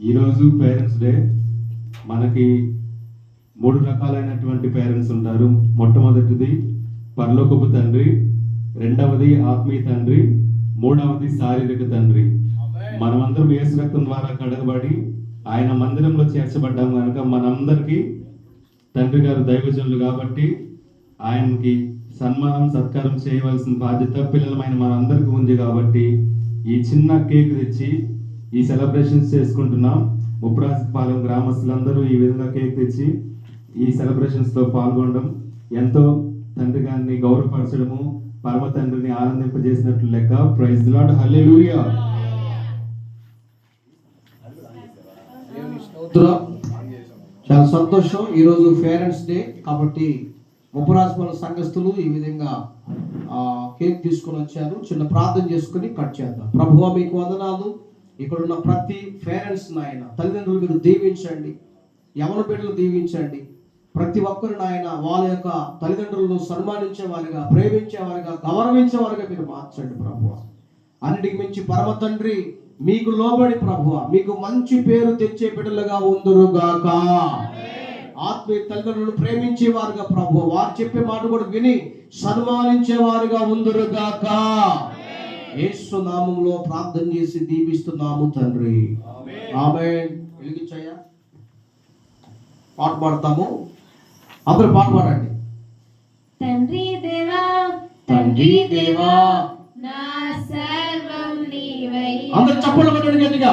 ఈరోజు parents day. మనకి మూడు రకాలైనటువంటి పేరెంట్స్ ఉంటారు. మొట్టమొదటిది పరలోకపు తండ్రి రెండవది ఆత్మీయ తండ్రి మూడవది శారీరక తండ్రి. మనమందరం యేసు రక్తం ద్వారా కడగబడి ఆయన మందిరంలో చేర్చబడ్డాం కనుక మనందరికీ తండ్రి గారు దైవజనులు కాబట్టి ఆయనకి సన్మానం సత్కారం చేయవలసిన బాధ్యత పిల్లలమైన మనందరికీ ఉంది కాబట్టి ఈ చిన్న కేక్ తెచ్చి ఈ సెలబ్రేషన్స్ చేసుకుంటున్నాం. ముప్రాజపాలెం గ్రామస్తులందరూ ఈ విధంగా కేక్ తెచ్చి ఈ సెలబ్రేషన్స్లో పాల్గొనడం ఎంతో తండ్రి గారిని గౌరవపరచడము పరమ తండ్రిని ఆనందింపజేసినట్లు లెక్క. ప్రైజ్ లాడ్ హల్లెలూయా స్తోత్రం. చాలా సంతోషం. ఈరోజు పేరెంట్స్ డే కాబట్టి ఉపరాజపాల సంఘస్థులు ఈ విధంగా ఆ, కేక్ తీసుకొని వచ్చారు. చిన్న ప్రార్థన చేసుకుని కట్ చేద్దాం. ప్రభువా మీకు వందనాలు. ఇక్కడున్న ప్రతి పేరెంట్స్ నాయన తల్లిదండ్రులు మీరు దీవించండి. యవన బిడ్డలు దీవించండి. ప్రతి ఒక్కరు నాయన వాళ్ళ యొక్క తల్లిదండ్రులను సన్మానించే వారిగా ప్రేమించే మీరు మార్చండి ప్రభువ. అన్నిటికి మించి పరమ తండ్రి మీకు లోబడి ప్రభువ. మీకు మంచి పేరు తెచ్చే బిడ్డలుగా ఉందరుగాక. ఆత్మీయ తల్లిదండ్రులను ప్రేమించేవారుగా ప్రభు వారు చెప్పే మాట కూడా విని సన్మానించేవారుగా ఉందరుగాక. గాక యేసు నామంలో ప్రార్థన చేసి దీవిస్తున్నాము తండ్రి. ఆమె వెలిగించయ్యా. పాట పాడతాము. అందరూ పాట పాడండి. తండ్రి దేవా తండ్రి దేవా నా సర్వం నీవయ్యా అందరు చప్పట్లు కొట్టండి గట్టిగా.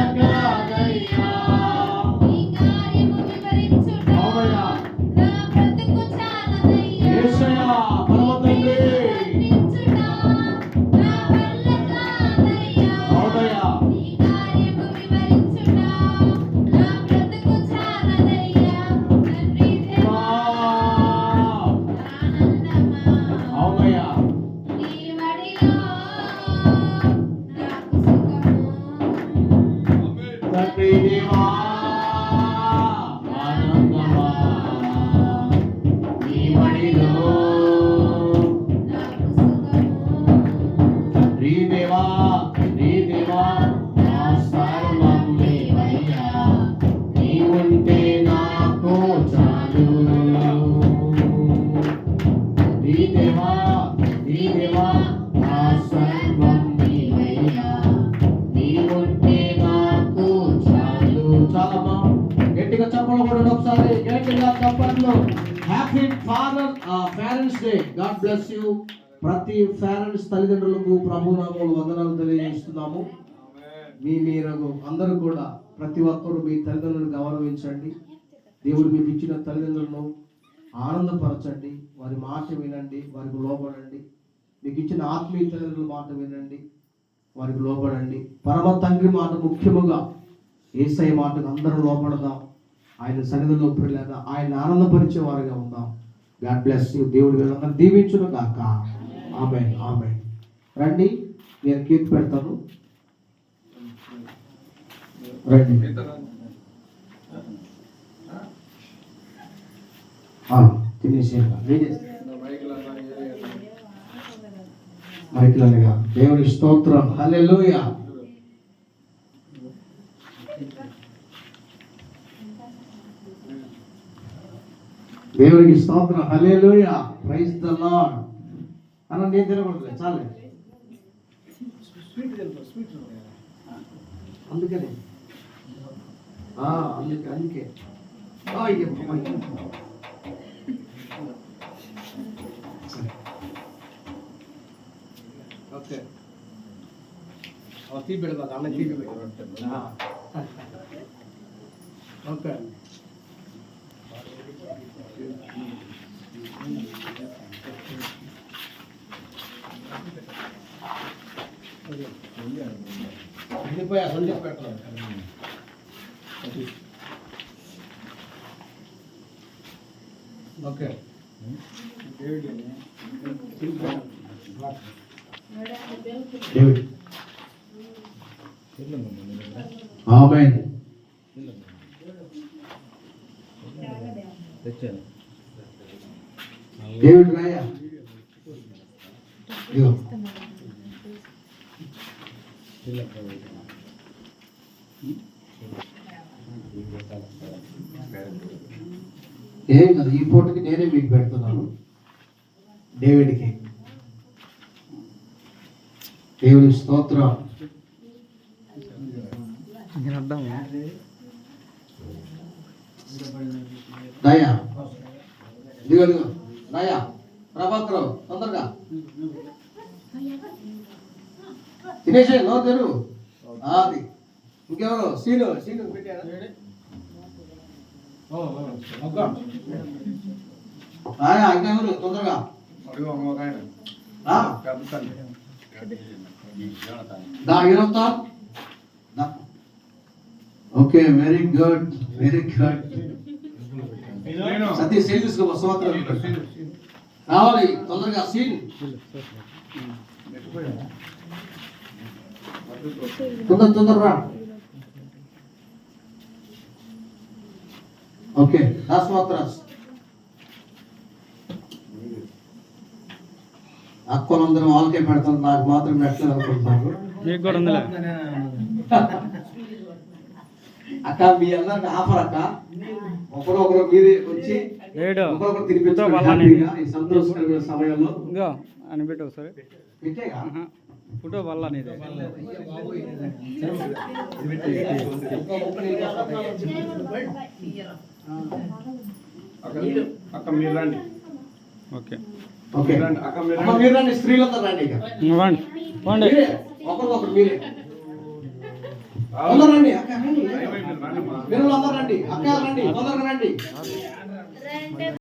తండ్రి జిల్లా గట్టిగా happy father parents day God bless you ప్రతి పేరెంట్స్ తల్లిదండ్రులకు ప్రభునామూలు వందనాలు తెలియజేస్తున్నాము. మీ మీరు అందరూ కూడా ప్రతి ఒక్కరు మీ తల్లిదండ్రులను గౌరవించండి. దేవుడు మీకు ఇచ్చిన తల్లిదండ్రులను ఆనందపరచండి. వారి మాట వినండి వారికి లోబడండి. మీకు ఇచ్చిన ఆత్మీయ తల్లిదండ్రుల మాట వినండి వారికి లోబడండి. పరమ తండ్రి మాట ముఖ్యముగా ఏసఐ మాటకు అందరూ లోపడదాం ఆయన సన్నిధిలో పిల్లగా ఆయన ఆనందపరిచే వారిగా ఉందాం గాడ్ బ్లెస్ దేవుడు వీళ్ళందరూ దీవించును కాక ఆమె ఆమె రండి నేను కీర్తి పెడతాను. రండి. ఆ, తినేసేయండి. వేసేసి. మైకిలనగా దేవుని స్తోత్రం. హల్లెలూయా దేవునికి స్తోత్రం. హల్లెలూయా. ప్రైజ్ ద లార్డ్ అన్న నేను తినకూడదులే. చాలే. అందుకని అందుకే అందుకే. ఓకే. తీ పెడతా అన్న తీ పెడతా ఓకే. వెళ్ళిపోయా సంధ్య పెట్టలేదు ఓకే. డేవిడ్ డేవిడ్ రాయ? ఏం కదా ఈ ఫోటోకి నేనే మీకు పెడుతున్నాను. డేవిడ్కి దేవుని స్తోత్రం. దయా. ఇదిగో దయా. ప్రభాకర్ తొందరగా. తినేసే నో తెరు. అది ఇంకెవరు? సీను సీను పెట్టారా ఇంకెవరు? తొందరగా. దా ఇరవతా దా okay very good very good Satish scene తీసుకో సంవత్సరం రావాలి. తొందరగా సీన్. తొందర తొందర రా. ఓకే దాస్ మాత్రాస్ అక్కలందరం వాళ్ళకే పెడతాను నాకు మాత్రం పెట్టలేదు అనుకుంటున్నారు. మీకు కూడా ఉందిలే. అక్క మీ అందరికి ఆఫర్ అక్క. ఒకరు ఒకరు మీరే వచ్చి ఒకరొకరు ఈ సంతోషకరమైన సమయంలో. అని పెట్టు ఒకసారి. ఫోటో వల్ల నీది అక్క మీరు రండి. ఓకే. ఓకే. రండి. అక్క మీరు రండి. స్త్రీలందరూ రండి ఇక. ఇవ్వండి మీరే. ఒకరికొకరు మీరే. అందరూ రండి. అక్క రండి. మీరు అందరూ రండి. అక్క రండి. తొందరగా రండి.